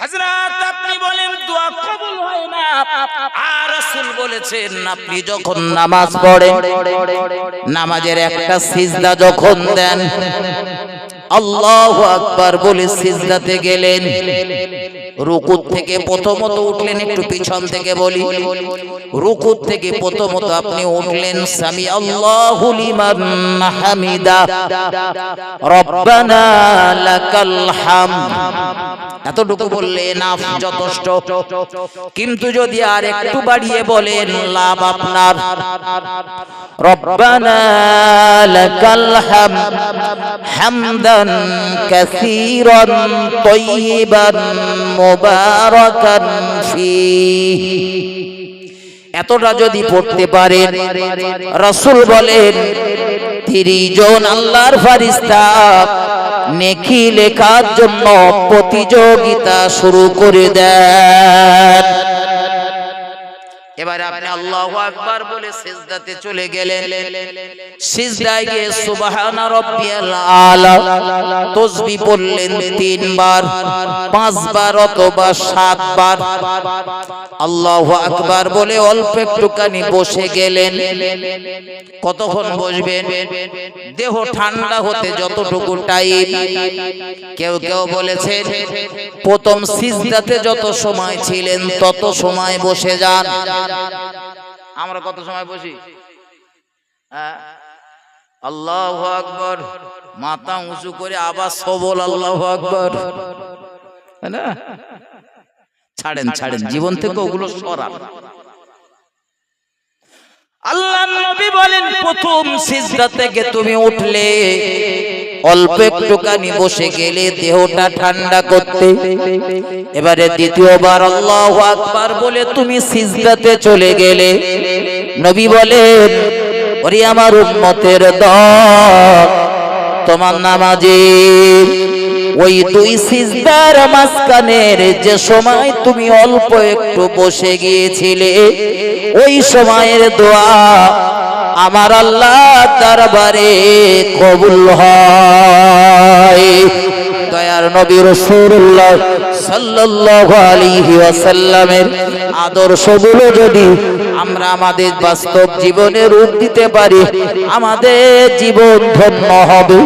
হাজরাত আপনি বলেন, দোয়া কবুল হয় না। আর রাসূল বলেছেন, আপনি যখন নামাজ পড়েন, নামাজের একটা সিজদা যখন দেন, আল্লাহু আকবার বলে সিজদাতে গেলেন। রুকুত থেকে প্রথমত উঠলেন, একটু পিছন থেকে বলি। রুকুত থেকে প্রথমত আপনি উঠলেন, সামি আল্লাহু লিমান হামিদা। রব্বানা লাকাল হামদ এতটুকু বললে না যথেষ্ট। কিন্তু যদি আর একটু বাড়িয়ে বলেন, লাভ আপনার। হামদান কাসীরান এতটা যদি পড়তে পারেন, রসুল বলেন, তিরিশ জন আল্লাহর ফারিস্তা নেকি লেখার জন্য প্রতিযোগিতা শুরু করে দেন। এবারে আপনি আল্লাহু আকবার বলে সিজদাতে চলে গেলেন। সিজদায় গিয়ে সুবহান রাব্বিয়াল আলা তাসবিহ পড়লেন তিনবার পাঁচবার অথবা সাতবার। আল্লাহু আকবার বলে অল্প একটুখানি বসে গেলেন। কতক্ষণ বসবেন? দেহ ঠান্ডা হতে যতটুকু টাইম কেউ কেউ বলেছেন প্রথম সিজদাতে যত সময় ছিলেন তত সময় বসে যান। আমরা কত সময় বসি? হ্যাঁ? আল্লাহ আকবর। মাথা উঁচু করে আবার সবল, আল্লাহ আকবর। ছাড়েন ছাড়েন, জীবন থেকে ওগুলো সরান। আল্লাহ নবী বলেন, প্রথম সিজদা থেকে তুমি উঠলে অল্প একটুখানি বসে গেলে দেহটা ঠান্ডা করতে। এবারে দ্বিতীয়বার আল্লাহ আকবার বলে, তুমি সিজদাতে চলে গেলে। নবী বলেন, ওরে আমার উম্মতের দল, তোমার নামাজের ওই দুই সিজদার মাঝখানের যে সময় তুমি অল্প একটু বসে গিয়েছিলে, ওই সময়ের দোয়া আমার আল্লাহ দরবারে কবুল হয়। দয়ার নবী রাসূলুল্লাহ সাল্লাল্লাহু আলাইহি ওয়াসাল্লামের আদর্শগুলো যদি আমরা আমাদের বাস্তব জীবনে রূপ দিতে পারি, আমাদের জীবন ধন্য হবে।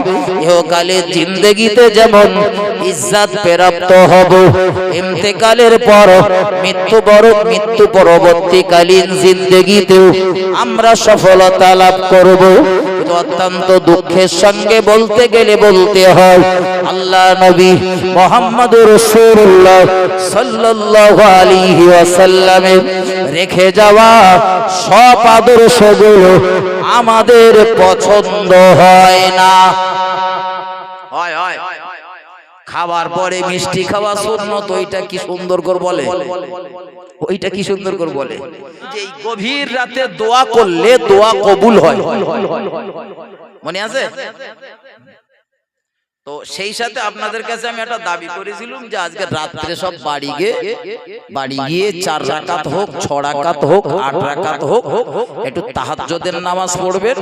ইহকালের জিন্দগিতে যেমন ইজ্জাত প্রাপ্ত হব, ইন্তেকালের পর মৃত্যু বড়, মৃত্যু পরবর্তীকালীন জিন্দগিতেও আমরা সফলতা লাভ করব। অত্যন্ত দুঃখের সঙ্গে বলতে গেলে বলতে হয়, আল্লাহ নবী মোহাম্মদ রসুল্লাহ সাল্লাহ আলী আসাল্লামের রেখে যাওয়া সব আদর্শগুলো আমাদের পছন্দ হয় না। হয় হয়। খাবার পরে মিষ্টি খাওয়া সুন্নত, ওইটা কি সুন্দর করে বলে? ওইটা কি সুন্দর করে বলে? যে গভীর রাতে দোয়া করলে দোয়া কবুল হয়। মনে আছে? তো সেই সাথে আপনাদের কাছে আমি একটা দাবি করেছিলাম যে আজকে রাত্রে সব বাড়ি গিয়ে বাড়ি গিয়ে চার রাকাত হোক ছ রাকাত হোক আট রাকাত হোক একটু তাহাজ্জুদের নামাজ পড়বেন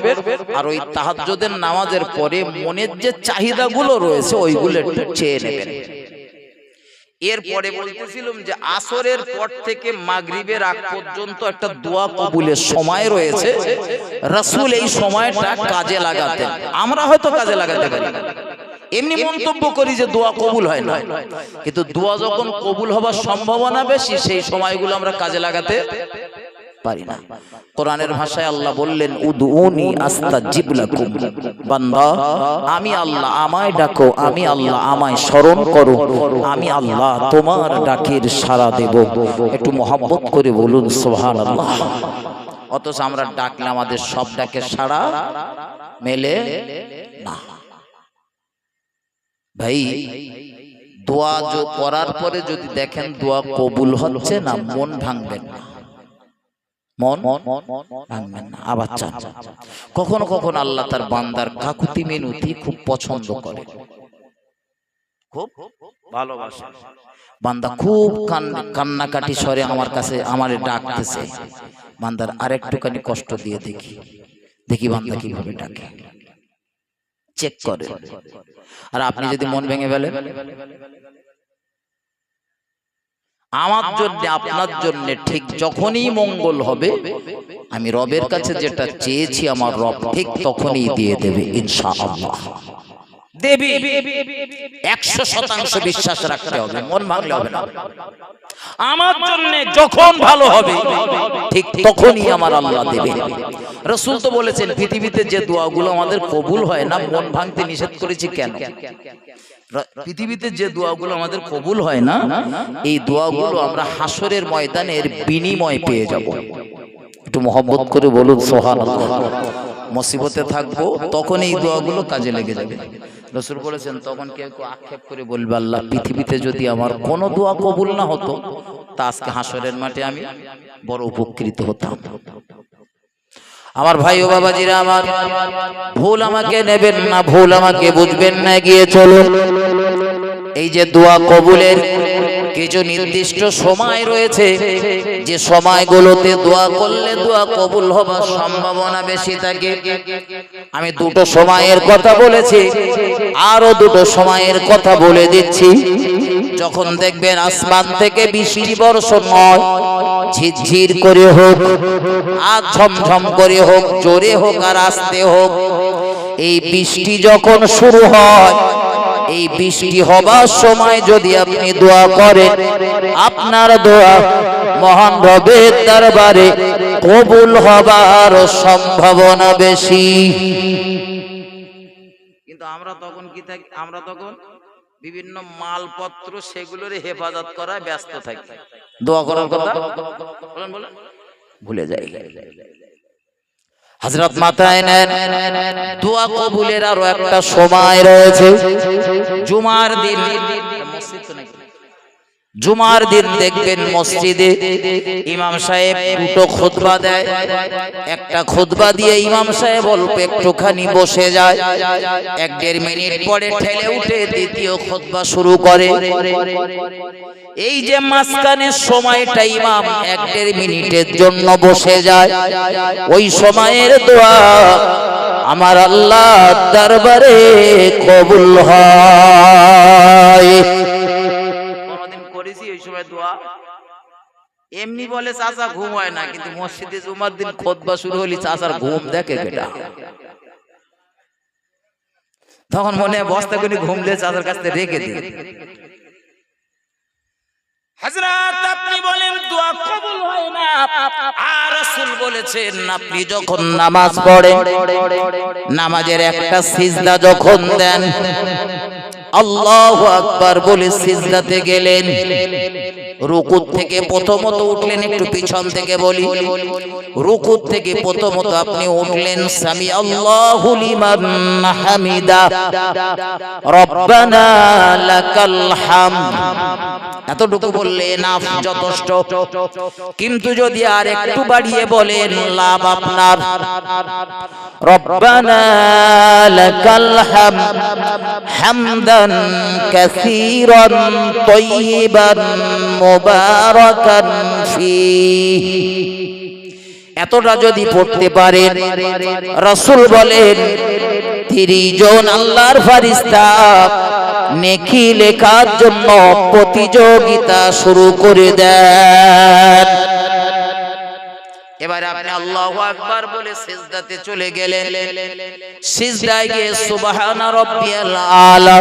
আর ওই তাহাজ্জুদের নামাজের পরে মনের যে চাহিদাগুলো রয়েছে ওইগুলো একটু চেয়ে নেবেন। এরপরে বলতেছিলাম যে আসরের পর থেকে মাগরিবের আগ পর্যন্ত একটা দোয়া কবুলের সময় রয়েছে। রাসূল এই সময়টা কাজে লাগাতেন। আমরা হয়তো কাজে লাগাতে পারি না। এমনি মন্তব্য করি যে দোয়া কবুল হয় না। কিন্তু দোয়া যখন কবুল হবার সম্ভাবনা বেশি সেই সময়গুলো আমরা কাজে লাগাতে পারি না। কোরআনের ভাষায় আল্লাহ বললেন উদউনি আস্তাজিব লাকুম। বান্দা আমি আল্লাহ আমায় ডাকো আমি আল্লাহ আমায় স্মরণ করো। আমি আল্লাহ তোমার ডাকের সাড়া দেব। একটু মহব্বত করে বলুন। সুবহানাল্লাহ। অথচ আমরা ডাকলে আমাদের সব ডাকের সাড়া মেলে না। ভাই, দোয়া করার পরে যদি দেখেন দোয়া কবুল হচ্ছে না, মন ভাঙবেন না। মন না কখনো কখনো আল্লাহ তার বান্দার কাকুতি মিনতি খুব পছন্দ করে। খুব ভালোবাসে। বান্দা খুব কান- কান্নাকাটি স্বরে আমার কাছে, আমার ডাকতেছে। বান্দার আরেকটুখানি কষ্ট দিয়ে দেখি। দেখি বান্দা কীভাবে ডাকে। চেক করে। আর আপনি যদি মন ভেঙে ফেলেন? আমার জন্য আপনার জন্য ঠিক যখনই মঙ্গল হবে আমি রবের কাছে যেটা চেয়েছি আমার রব ঠিক তখনই দিয়ে দেবে ইনশাআল্লাহ। দেবে। একশো শতাংশ বিশ্বাস রাখতে হবে মন ভাঙলে হবে না। আমার জন্য যখন ভালো হবে ঠিক তখনই আমার আল্লাহ দেবে রসুল তো বলেছেন পৃথিবীতে যে দোয়াগুলো আমাদের কবুল হয় না মন ভাঙতে নিষেধ করেছি কেন? পৃথিবীতে যে দোয়াগুলো আমাদের কবুল হয় না এই দোয়াগুলো আমরা হাসরের ময়দানের বিনিময় পেয়ে যাব। একটু মহব্বত করে বলুন সোহান মুসিবতে থাকব তখন এই দোয়াগুলো কাজে লেগে যাবে। রসুল বলেছেন, তখন কেউ কেউ আক্ষেপ করে বলবে, আল্লাহ, পৃথিবীতে যদি আমার কোনো দোয়া কবুল না হতো, তা আজকে হাসরের মাঠে আমি বড় উপকৃত হতাম। আমার ভাই ও বাবাজিরা, আমার ভুল আমাকে নেবেন না, ভুল আমাকে বুঝবেন না গিয়ে চলুন। এই যে দোয়া কবুলের কিছু নির্দিষ্ট সময় রয়েছে যে সময়গুলোতে দোয়া করলে দোয়া কবুল হবার সম্ভাবনা বেশি থাকে। আমি দুটো সময়ের কথা বলেছি, আরও দুটো সময়ের কথা বলে দিচ্ছি। যখন দেখবেন আসমান থেকে বৃষ্টি বর্ষণ হয়, ঝিরঝির করে হোক, আর ঝমঝম করে হোক, জোরে হোক আর আস্তে হোক, এই বৃষ্টি যখন শুরু হয় এই বৃষ্টি হবার সময় যদি আপনি দোয়া করেন আপনার দোয়া মহান রবের দরবারে কবুল হবার সম্ভাবনা বেশি। কিন্তু আমরা তখন কি থাকি আমরা তখন বিভিন্ন মালপত্র সেগুলোর হেফাজত করায় ব্যস্ত থাকি। দোয়া করার কথা? বলেন বলেন। ভুলে যাই। হজরত মাথায় নেন দোয়া কবুলের আরও একটা সময় রয়েছে জুমার দিন মসজিদ নাকি? জুমার দিন দেখবেন মসজিদে ইমাম সাহেব দুটো খুতবা দেয়। একটা খুতবা দিয়ে ইমাম সাহেব অল্প একটুখানি বসে যায়। এক দেড় মিনিট পরে ঠেলে উঠে দ্বিতীয় খুতবা শুরু করে। এই যে মাঝখানের সময়টা ইমাম এক দেড় মিনিটের জন্য বসে যায়। ওই সময়ের দোয়া আমার আল্লাহ দরবারে কবুল হয়। দোয়া। এমনি বলে ঘুম হয় না, কিন্তু মসজিদে জুমার দিন খোদবা শুরু ঘুম দেখে বেটা তখন মনে বস্তা করে কাছ থেকে রেখে দিই। আপনি বলেন, দোয়া কবুল হয় না। আর রাসূল বলেছেন, আপনি যখন নামাজ পড়েন, নামাজের একটা সিজদা যখন দেন আল্লাহু আকবার বলে সিজদাতে গেলেন। রুকুত থেকে প্রথমত উঠলেন একটু পিছন থেকে বলি। রুকুত থেকে প্রথমত আপনি উঠলেন, সামি আল্লাহু লিমান হামিদা। রব্বানা লাকাল হামদ এতটুকু বললে না যথেষ্ট। কিন্তু যদি আর একটু বাড়িয়ে বলেন, লাভ আপনার। রব্বানা লাকাল হামদ হামদান কাসীরান তাইয়িবান মুবারাকান ফীহি। এতটা যদি পড়তে পারেন, রসুল বলেন, তিরিশ জন আল্লাহর ফারিস্তা নেকি লেখার জন্য প্রতিযোগিতা শুরু করে দেন। এবারে আপনি আল্লাহু আকবার বলে সিজদাতে চলে গেলেন। সিজদায় গিয়ে সুবহান রাব্বিয়াল আলা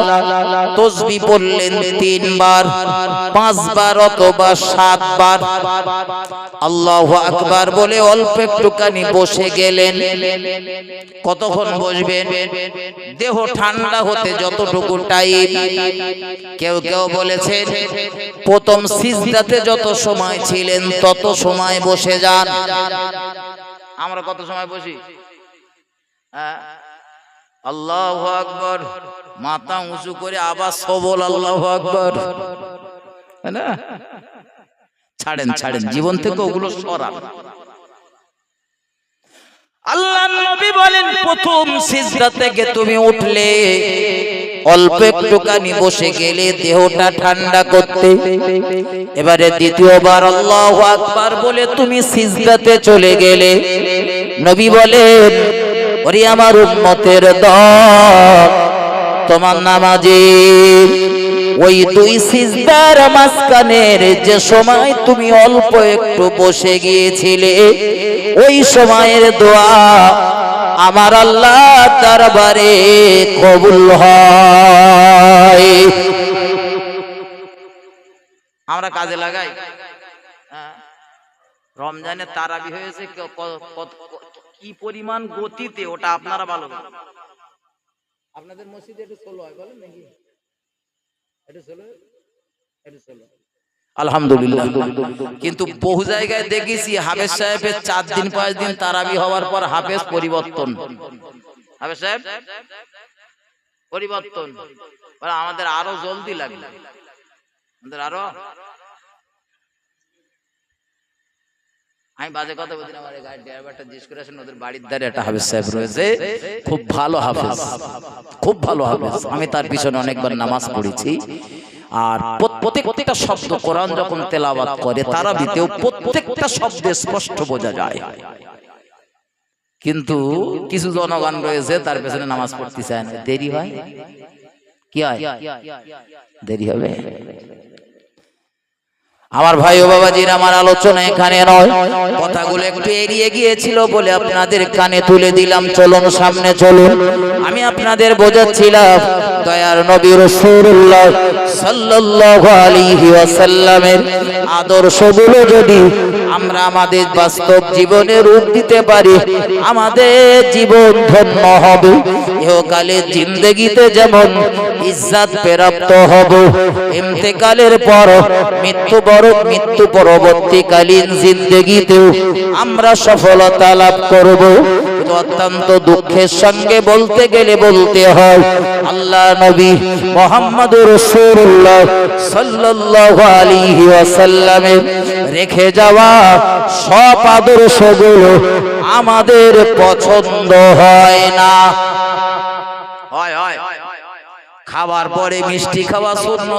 তাসবিহ পড়লেন তিনবার পাঁচবার অথবা সাতবার। আল্লাহু আকবার বলে অল্প একটুখানি বসে গেলেন। কতক্ষণ বসবেন? দেহ ঠান্ডা হতে যতটুকু টাইম। কেউ কেউ বলেছেন প্রথম সিজদাতে যত সময় ছিলেন তত সময় বসে যান। আমরা কত সময় বসি? হ্যাঁ? আল্লাহ আকবর। মাথা উঁচু করে আবার সবল, আল্লাহ আকবর। ছাড়েন ছাড়েন, জীবন থেকে ওগুলো সরান। আল্লাহ নবী বলেন, প্রথম সিজদা থেকে তুমি উঠলে। অল্প একটুখানি বসে গেলে দেহটা ঠান্ডা করতে। এবারে দ্বিতীয়বার আল্লাহ আকবার বলে, তুমি সিজদাতে চলে গেলে। নবী বলেন, ওরে আমার উম্মতের দল, তোমার নামাজে ওই দুই সিজদার মাঝখানের যে সময় তুমি অল্প একটু বসে গিয়েছিলে, ওই সময়ের দোয়া আমার আল্লাহ দরবারে কবুল হয়। আমরা কাজে লাগাই। হ্যাঁ। রমজানে তারাবি হয়েছে ক- পরিমাণ গতিতে ওটা আপনারা ভালো আপনাদের মসজিদে একটু ষোলো হয় বলেন নাকি? একটু ষোলো একটু ষোলো আলহামদুলিল্লাহ। কিন্তু বহু জায়গায় দেখেছি হাফেজ সাহেবের চার দিন পাঁচ দিন তারাবি হওয়ার পর হাফেজ পরিবর্তন। হাফেজ সাহেব? পরিবর্তন। আমাদের আরও জলদি লাগবে। আমাদের আরও আমি বাজে কথা বলছি না, আমার ড্রাইভারটা জিজ্ঞেস করে আসেন ওদের বাড়ির ধারে একটা হাফেজ সাহেব রয়েছে। খুব ভালো হাফেজ। খুব ভালো হাফেজ। আমি তার পিছনে অনেকবার নামাজ পড়েছি। আর প্রত্যেকটা শব্দ কোরআন যখন তেলাওয়াত করে তারা দিতেও প্রত্যেকটা শব্দ স্পষ্ট বোঝা যায়। কিন্তু কিছু জনগণ রয়েছে তার পেছনে নামাজ পড়তে চায় না। দেরি হয়? কি হয়? দেরি হবে? আমার ভাই ও বাবাজির আমার আলোচনা এখানে নয়। কথাগুলো একটু এড়িয়ে গিয়েছিল বলে আপনাদের কানে তুলে দিলাম। চলুন, সামনে চলুন। আমি আপনাদের বোঝাচ্ছিলাম, দয়ার নবী রাসূলুল্লাহ সাল্লাল্লাহু আলাইহি ওয়াসাল্লামের আদর্শগুলো যদি আমরা আমাদের বাস্তব জীবনে রূপ দিতে পারি, আমাদের জীবন ধন্য হবে। ইহকালের জিন্দগিতে যেমন ইজ্জাত প্রাপ্ত হব, ইন্তেকালের পর মৃত্যু বড় মৃত্যু পরবর্তীকালীন জিন্দগিতেও আমরা সফলতা লাভ করব। অত্যন্ত দুঃখের সঙ্গে বলতে গেলে বলতে হয়, আল্লাহ নবী মোহাম্মদ রসুল্লাহ সাল্লাল্লাহু আলাইহি ওয়াসাল্লামের রেখে যাওয়া সব আদর্শগুলো আমাদের পছন্দ হয় না। হয় হয়। খাবার পরে মিষ্টি খাওয়া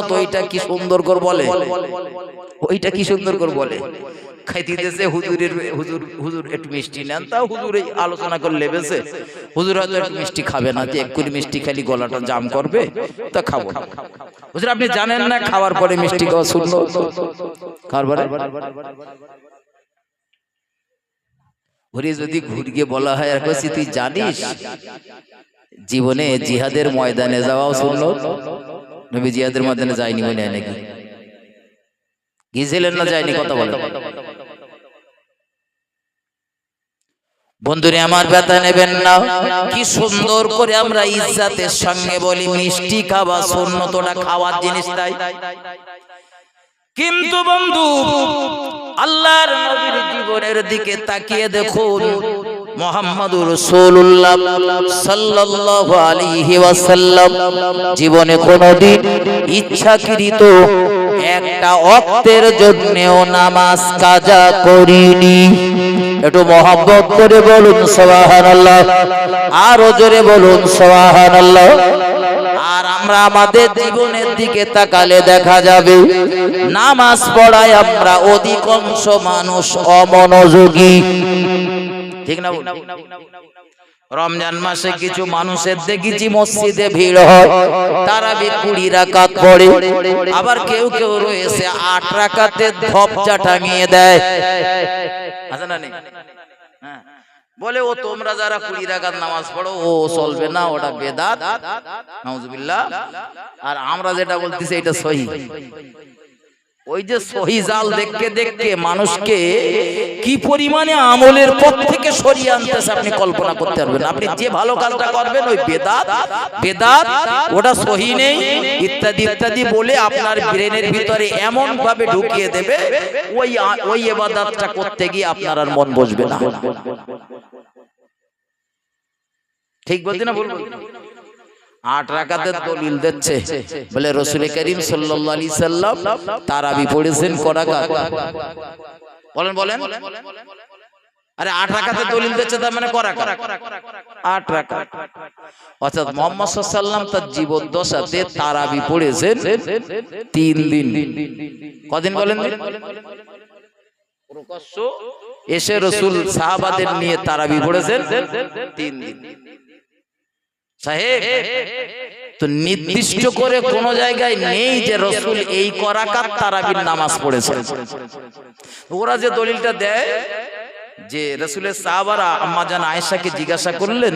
তো ওইটা কি সুন্দর করে বলে। ওইটা কি সুন্দর করে বলে? দিতেছে হুজুরের হুজুর হুজুর একটু মিষ্টি নেন তা হুজুর এই আলোচনা করে লেবেছে হুজুর হয়তো একটু মিষ্টি খাবে না যে এক্ষুনি মিষ্টি খালি গলাটা জাম করবে তা খাব হুজুর আপনি জানেন না খাওয়ার পরে মিষ্টি খাওয়া শূন্য? খাওয়ার পরে ঘুরে যদি ঘুরিয়ে বলা হয় আর কইছি তুই জানিস? জীবনে জিহাদের ময়দানে যাওয়াও শুনলো নবী জিহাদের ময়দানে যায়নি মনে হয় নাকি? গিয়েছিলেন না যায়নি? কথা বলো বন্ধুরে, আমার ব্যথা নেবেন না। কি সুন্দর করে আমরা ইজ্জাতের সঙ্গে বলি, মিষ্টি খাওয়া সুন্নতটা খাওয়ার জিনিস তাই। কিন্তু বন্ধু, আল্লাহর নবীর জীবনের দিকে তাকিয়ে দেখুন মোহাম্মদুর রাসূলুল্লাহ সাল্লাল্লাহু আলাইহি ওয়াসাল্লাম জীবনে কোনোদিন ইচ্ছাকৃত একটা অক্তের জন্যেও নামাজ কাজা করিনি। একটু মহব্বত করে বলুন, সুবহানাল্লাহ। আরও জোরে বলুন, সুবহানাল্লাহ। আর আমরা আমাদের জীবনের দিকে তাকালে দেখা যাবে, নামাজ পড়ায় আমরা অধিকাংশ মানুষ অমনোযোগী। ঠিক না রমজান মাসে কিছু মানুষের দেখেছি মসজিদে ভিড় হয়, তারা কুড়ি রাকাত পড়ে। আবার কেউ কেউ রয়েছে, আট রাকাতে ধপচা টাঙিয়ে দেয়। আছে না নেই? হ্যাঁ। বলে, ও, তোমরা যারা কুড়ি রাকাত নামাজ পড়ো, ও, চলবে না, ওটা বেদাত। আর আমরা যেটা বলতেছি, এটা সহি। ওই যে সহি জাল দেখতে দেখতে মানুষকে কি পরিমাণে আমলের পথ থেকে সরিয়ে আনতেছে আপনি কল্পনা করতে পারবেন আপনি যে ভালো কাজটা করবেন ওই বেদাত বেদাত ওটা সহি নেই ইত্যাদি ইত্যাদি বলে আপনার ব্রেনের ভিতরে এমন ভাবে ঢুকিয়ে দেবে ওই ওই এবাদাতটা করতে গিয়ে আপনার আর মন বসবে না। ঠিক বলছি না বলব আট রাকাতের দলিল দিচ্ছে। বলে রসুল করিম সাল্লাল্লাহু আলাইহি সাল্লাম তারাবি পড়েছেন করাকা বলেন বলেন। আরে আট রাকাতের দলিল দিচ্ছে তার মানে করাকা আট রাকাত। অর্থাৎ মোহাম্মদ সাল্লাম তার জীবন দশাতে তারাবি পড়েছেন তিন দিন। কদিন বলেন এসে রসুল সাহাবাদের নিয়ে তারাবি পড়েছেন তিন দিন। সাহেব, তো নির্দিষ্ট করে কোন জায়গায় নেই যে রসুল এই করাকাত তারাবির নামাজ পড়েছে। ওরা যে দলিলটা দেয় যে রসুলের সাহাবারা আম্মাজান আয়েশাকে জিজ্ঞাসা করলেন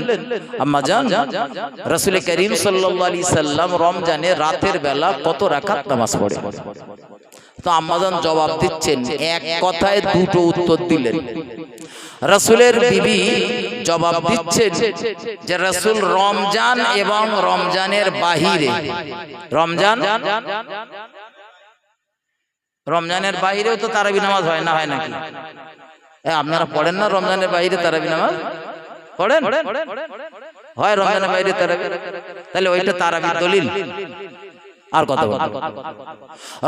আম্মাজান রসুল করিম আলাইহি সাল্লাম রমজানে রাতের বেলা কত রাকাত নামাজ পড়ে? তো আম্মাজান জবাব দিচ্ছেন, এক কথায় দুটো উত্তর দিলেন। রসুলের বিবি জবাব দিচ্ছেন যে রসুল রমজান এবং রমজানের বাহিরে। রমজান? রমজানের বাহিরেও তো তারাবি নামাজ হয় না, হয় নাকি? আপনারা পড়েন না রমজানের বাইরে তারাবি নামাজ? পড়েন? হয় রমজানের বাইরে তারাবি? তাহলে ওইটা তারাবির দলিল। আর কথা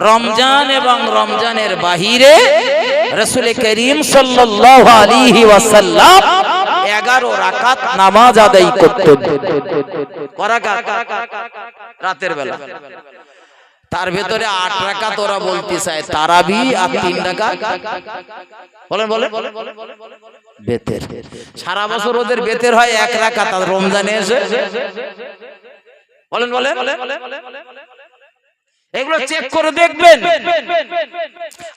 রমজান এবং রমজানের বাহিরে রসুল করিম সাল্লাল্লাহু আলাইহি ওয়াসাল্লাম 11 রাকাত নামাজ আদায় করতেন রাতের বেলা। তার ভেতরে আট রাকাত ওরা বলতে চায়, তারাবি আর তিন রাকাত। বলেন বলেন। বেতের। সারা বছর ওদের বেতের হয় এক রাকাত আর রমজানে এসে। বলেন বলেন। এগুলো চেক করে দেখবেন।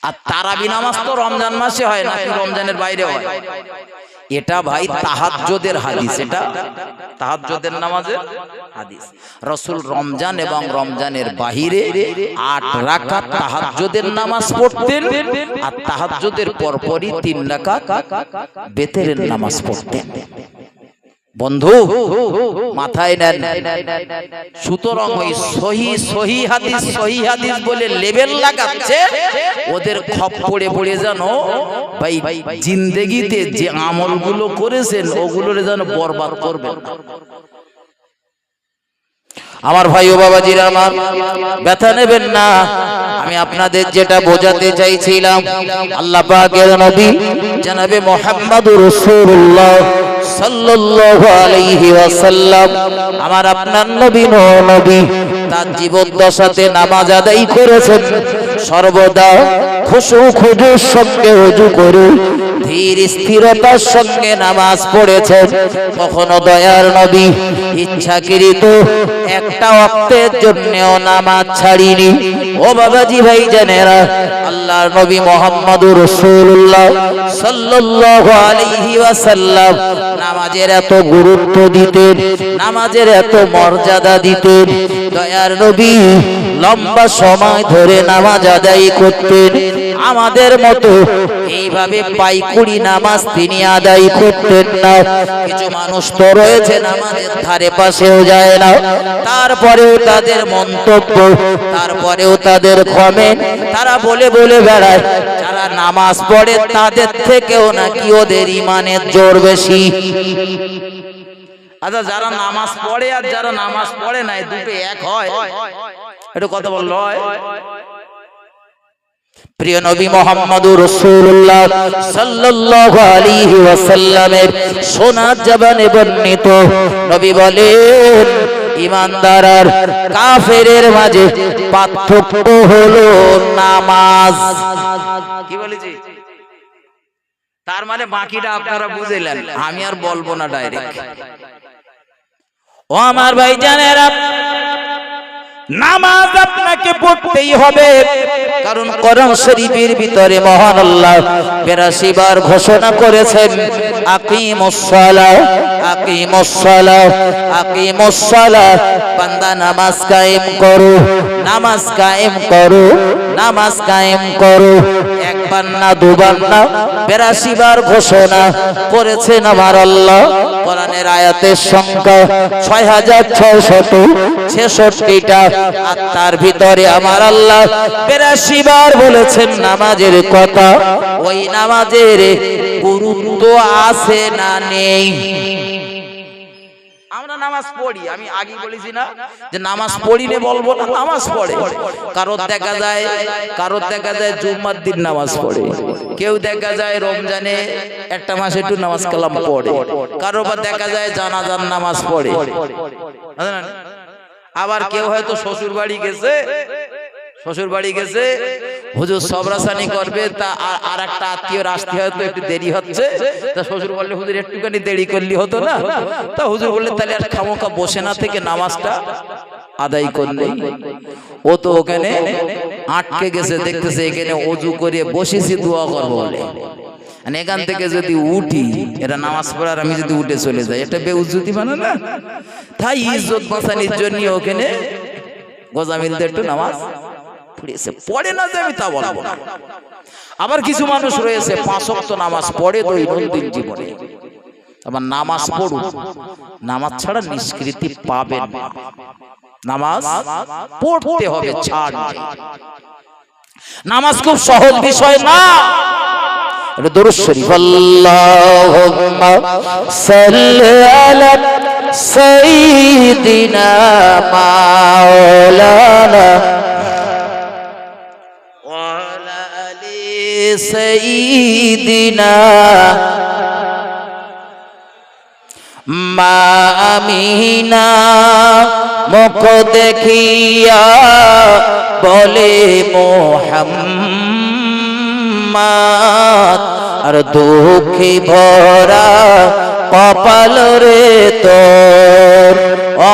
আর তারাবি নামাজ তো রমজান মাসে হয় না রমজানের বাইরে হয়? এটা ভাই তাহাজ্জুদের হাদিস এটা তাহাজ্জুদের নামাজের হাদিস। রসুল রমজান এবং রমজানের বাহিরে আট রাকাত তাহাজ্জুদের নামাজ পড়তেন আর তাহাজ্জুদের পরপরই তিন রাকাত বেতেরের নামাজ পড়তেন। বন্ধু, মাথায় নেন সুতরাং ওই সহি সহি হাদিস সহি হাদিস বলে লেবেল লাগাচ্ছে, ওদের খপ পড়ে পড়ে জানো ভাই জিন্দেগিতে যে আমলগুলো করেছেন, ওগুলোরে যেন বরবাদ করবেন। আমার ভাই ও বাবাজির আমার ব্যথা নেবেন না। আমি আপনাদের যেটা বোঝাতে চাইছিলাম, আল্লাহ পাকের নবী জানাবে মোহাম্মদুর রাসূলুল্লাহ সাল্লাল্লাহু আলাইহি ওয়াসাল্লাম, আমার আপনার নবী নবী তার জীবন দশাতে নামাজ আদায় করেছেন। সর্বদা খুশু খুজুর সঙ্গে উজু করে। ধীর স্থিরতার সঙ্গে নামাজ পড়েছেন। কখনো দয়ার নবী, ইচ্ছাকৃত একটা অক্তের জন্যও নামাজ ছাড়িনি। ও বাবাজি ভাই জানেরা আল্লাহর নবী মোহাম্মদুর রাসূলুল্লাহ সাল্লাল্লাহু আলাইহি ওয়াসাল্লাম নামাজের এত গুরুত্ব দিতেন, নামাজের এত মর্যাদা দিতেন দয়ার নবী, লম্বা সময় ধরে নামাজ আদায় করতেন। আমাদের মতো এইভাবে পাইকুড়ি নামাজ তিনি আদায় করতেন না। কিছু মানুষ তো রয়েছে নামাজের ধারে পাশেও যায় না। তারপরেও তাদের মন্তব্য, তারপরেও তাদের কমেন্ট তারা বলে বলে বেড়ায়, যারা নামাজ পড়ে তাদের থেকেও নাকি ওদের ইমানের জোর বেশি? আচ্ছা যারা নামাজ পড়ে আর যারা নামাজ পড়ে না এই দুটো এক হয়। একটু কথা বলল প্রিয় নবী মোহাম্মদুর রাসূলুল্লাহ সাল্লাল্লাহু আলাইহি ওয়াসাল্লামের সোনার জবানে বর্ণিত, নবী বলেন, ইমানদার আর কাফেরের মাঝে পার্থক্য হলো নামাজ। কি বলেছি? তার মানে বাকিটা আপনারা বুঝলেন, আমি আর বলব না ডাইরেক্ট ও আমার ভাই জানেরা নামাজ আপনাকে পড়তেই হবে, কারণ করম শরীফের ভিতরে মহান আল্লাহ বেরাশি বার ঘোষণা করেছেন নামাজ কায়েম করো, নামাজ কায়েম করো, নামাজ কায়েম করো। একবার না দুবার না বেরাশি বার ঘোষণা করেছেন আমার আল্লাহ। কোরআনের আয়াতের সংখ্যা ছয় হাজার ছয়শত ছেষট্টিটা। আর তার ভিতরে আমার আল্লাহ বেরাশি বার বলেছেন নামাজের কথা। ওই নামাজের গুরুত্ব আছে না নেই? আমরা নামাজ পড়ি। আমি আগে বলেছি না যে নামাজ পড়িলে বলব না নামাজ পড়ে। কারোর দেখা যায় কারোর দেখা যায় জুম্মার দিন নামাজ পড়ে। কেউ দেখা যায় রমজানে একটা মাস একটু নামাজ কালাম পড়ে। কারও বা দেখা যায় জানাজান নামাজ পড়ে। আবার কেউ হয়তো শ্বশুর বাড়ি গেছে শ্বশুর বাড়ি গেছে হুজুর সবরাসানি করবে তা আর- একটা আত্মীয় আসতে হয়তো একটু দেরি হচ্ছে তা শ্বশুর বললে হুজুর একটুখানি দেরি করলি হতো না? তা হুজুর বললে তাহলে আর খামোকা বসে না থেকে নামাজটা আদায় করলে। ও তো ওখানে আটকে গেছে দেখতেছে এখানে অজু করে বসেছি দোয়া করব বলে। এখান থেকে যদি উঠি এটা নামাজ পড়ার আমি যদি উঠে চলে যাই এটা বেউজুতি মানে না? তাই ইজ্জত বাঁচানির জন্য ওখানে গোজামিলদের একটু নামাজ পড়েছে পড়ে না যে আমি তা বলবো না আবার কিছু মানুষ রয়েছে পাঁচ ওয়াক্ত নামাজ পড়ে দৈনন্দিন জীবনে আবার নামাজ পড়ুন নামাজ ছাড়া নিষ্কৃতি পাবেন না নামাজ পড়তে হবে ছাড় নেই। নামাজ খুব সহজ বিষয় না এটা দরুদ শরীফ اللهم صل على سيدنا مولانا সঈদিনা মা আমিনা মুখ দেখিয়া বলে মোহাম্মদ আর দুঃখী ভরা কপাল রে তোর।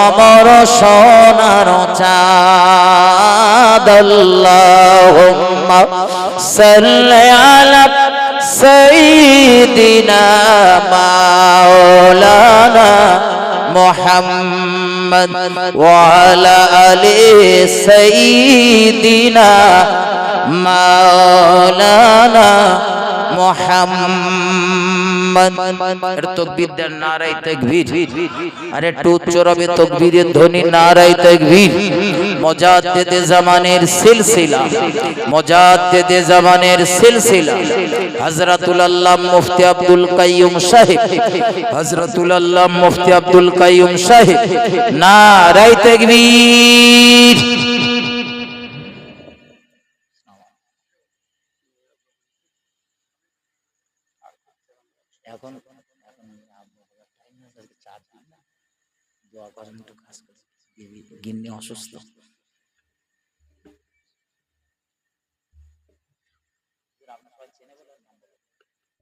অমর সোনার চাঁদাল্লাহুম্মা সাল্লি আলা সাইয়্যিদিনা মাওলানা মুহাম্মদ ওয়া আলা আলি মাওলানা মোহাম্মদ। এর তকবীর দেন নারাই তাকবীর। আরে একটু উচ্চ রবে তকবীরের ধ্বনি নারাই তাকবীর। মজাদ্দেদে জামানের সিলসিলা। মজাদ্দেদে জামানের সিলসিলা। হযরতুল আল্লাহ মুফতি আব্দুল কাইয়ুম সাহেব। হযরতুল আল্লাহ মুফতি আব্দুল কাইয়ুম সাহেব। নারাই তাকবীর। গিন্নি অসুস্থ।